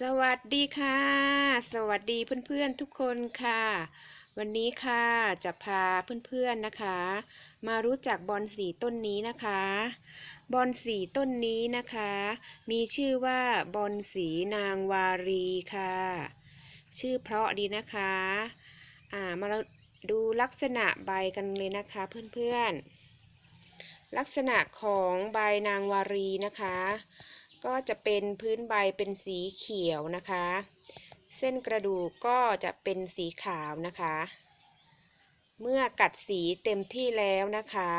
สวัสดีค่ะ สวัสดีเพื่อนๆทุกคนค่ะ วันนี้ค่ะจะพาเพื่อนๆนะคะ มารู้จักบอนสีต้นนี้นะคะ บอนสีต้นนี้นะคะ มีชื่อว่าบอนสีนางวารีค่ะ ชื่อเพราะดีนะคะอ่ามาดูลักษณะใบกันเลยนะคะเพื่อนๆลักษณะของใบนางวารีนะคะ ก็จะเป็นพื้นใบเป็นสีเขียวนะคะ เส้นกระดูกก็จะเป็นสีขาวนะคะ เมื่อกัดสีเต็มที่แล้วนะคะ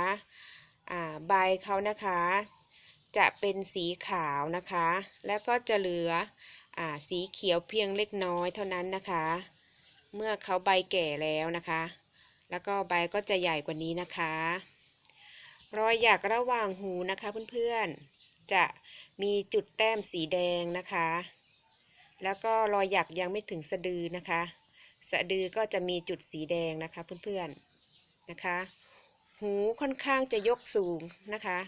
อ่าใบเขานะคะ จะเป็นสีขาวนะคะ แล้วก็จะเหลืออาสีเขียวเพียงเล็กน้อยเท่านั้นนะคะ เมื่อเขาใบแก่แล้วนะคะ แล้วก็ใบก็จะใหญ่กว่านี้นะคะ รอยหยักระหว่างหูนะคะเพื่อนๆ จะมีจุดแต้มสีแดงนะคะ แล้วก็รอยหยักยังไม่ถึงสะดือนะคะ สะดือก็จะมีจุดสีแดงนะคะเพื่อนๆนะคะ หูค่อนข้างจะยกสูงนะคะ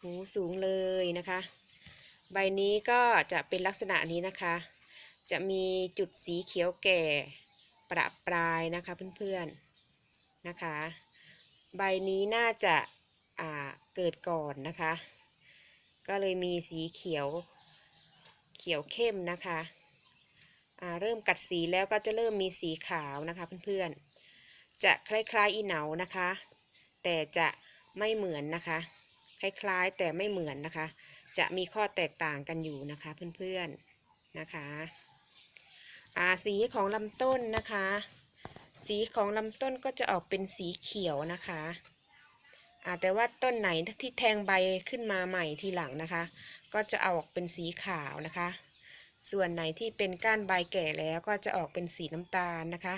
หูสูงเลยนะคะ ใบนี้ก็จะเป็นลักษณะนี้นะคะ จะมีจุดสีเขียวแก่ประปรายนะคะเพื่อนๆนะคะ ใบนี้น่าจะาเกิดก่อนนะคะ ก็เลยมีสีเขียว เขียวเข้มนะคะเริ่มกัดสีแล้วก็จะเริ่มมีสีขาวนะคะเพื่อนๆ จะคล้ายๆอีเหนานะคะ แต่จะไม่เหมือนนะคะ คล้ายๆแต่ไม่เหมือนนะคะ จะมีข้อแตกต่างกันอยู่นะคะเพื่อนๆนะคะสีของลำต้นนะคะ สีของลำต้นก็จะออกเป็นสีเขียวนะคะ แต่ว่าต้นไหนที่แทงใบขึ้นมาใหม่ทีหลังนะคะ ก็จะออกเป็นสีขาวนะคะ ส่วนไหนที่เป็นก้านใบแก่แล้วก็จะออกเป็นสีน้ำตาลนะคะ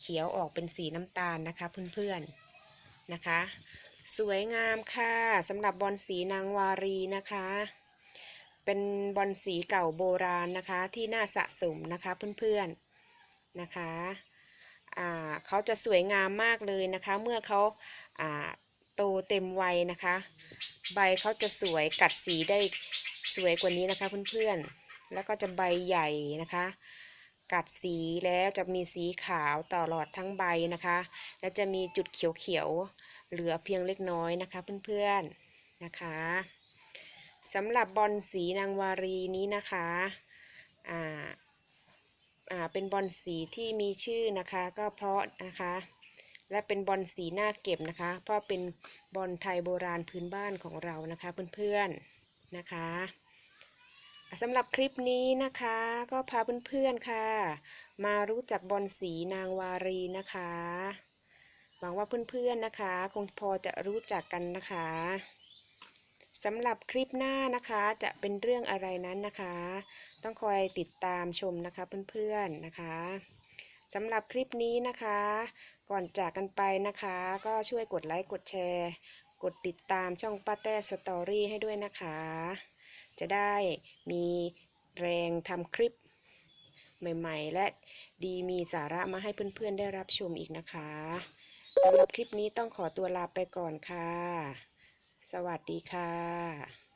เขียวออกเป็นสีน้ำตาลนะคะเพื่อนๆนะคะ สวยงามค่ะสำหรับบอนสีนางวารีนะคะ เป็นบอนสีเก่าโบราณนะคะที่น่าสะสมนะคะเพื่อนๆนะคะเขาจะสวยงามมากเลยนะคะ เมื่อเขาา โตเต็มวัยนะคะ ใบเขาจะสวยกัดสีได้สวยกว่านี้นะคะเพื่อนๆ แล้วก็จะใบใหญ่นะคะ กัดสีแล้วจะมีสีขาวตลอดทั้งใบนะคะ และจะมีจุดเขียวๆ เหลือเพียงเล็กน้อยนะคะเพื่อนๆ นะคะสำหรับบอลสีนางวารีนี้นะคะ อ่า อ่า เป็นบอลสีที่มีชื่อนะคะ ก็เพราะนะคะ และเป็นบอลสีหน้าเก็บนะคะ เพราะเป็นบอลไทยโบราณพื้นบ้านของเรานะคะเพื่อนๆนะคะสำหรับคลิปนี้นะคะ ก็พาเพื่อนๆค่ะ มารู้จักบอลสีนางวารีนะคะหวังว่าเพื่อนๆนะคะ คงพอจะรู้จักกันนะคะสำหรับคลิปหน้านะคะจะเป็นเรื่องอะไรนั้นนะคะ ต้องคอยติดตามชมนะคะเพื่อนๆนะคะสำหรับคลิปนี้นะคะ ก่อนจากกันไปนะคะ ก็ช่วยกดไลค์กดแชร์ กดติดตามช่องป้าแต้สตอรี่ให้ด้วยนะคะ จะได้มีแรงทำคลิปใหม่ๆ และดีมีสาระมาให้เพื่อนๆได้รับชมอีกนะคะสำหรับคลิปนี้ต้องขอตัวลาไปก่อนค่ะ สวัสดีค่ะ